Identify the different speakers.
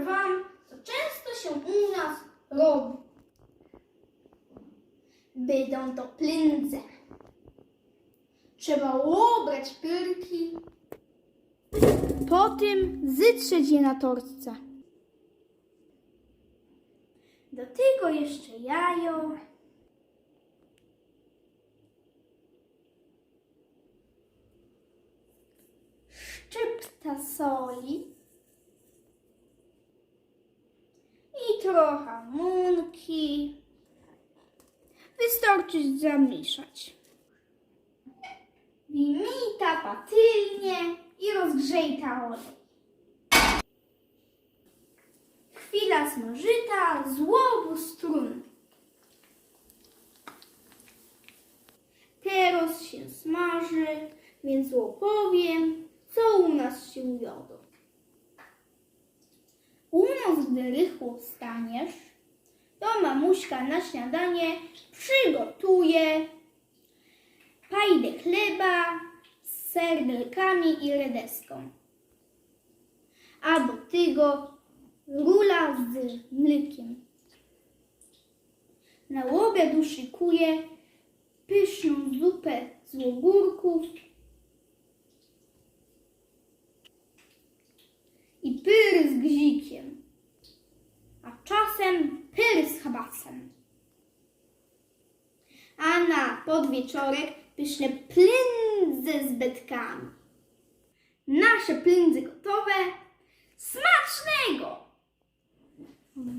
Speaker 1: Wam, co często się u nas robi. Będą to plędze. Trzeba łobrać pyrki. Potem zytrzeć je na tortce. Do tego jeszcze jajo. Trochę mąki. Wystarczy zamieszać. Wymita patelnię i rozgrzejta olej. Chwila smażyta z łowu strun. Teraz się smaży, więc opowiem, co u nas się jodo. Nas, gdy rychło wstaniesz, to mamuśka na śniadanie przygotuje pajdę chleba z serdelkami i redeską. A do tego rula z mlekiem. Na obiad uszykuje pyszną zupę z ogórków podwieczorek pyszne plędze z betkami. Nasze plędze gotowe.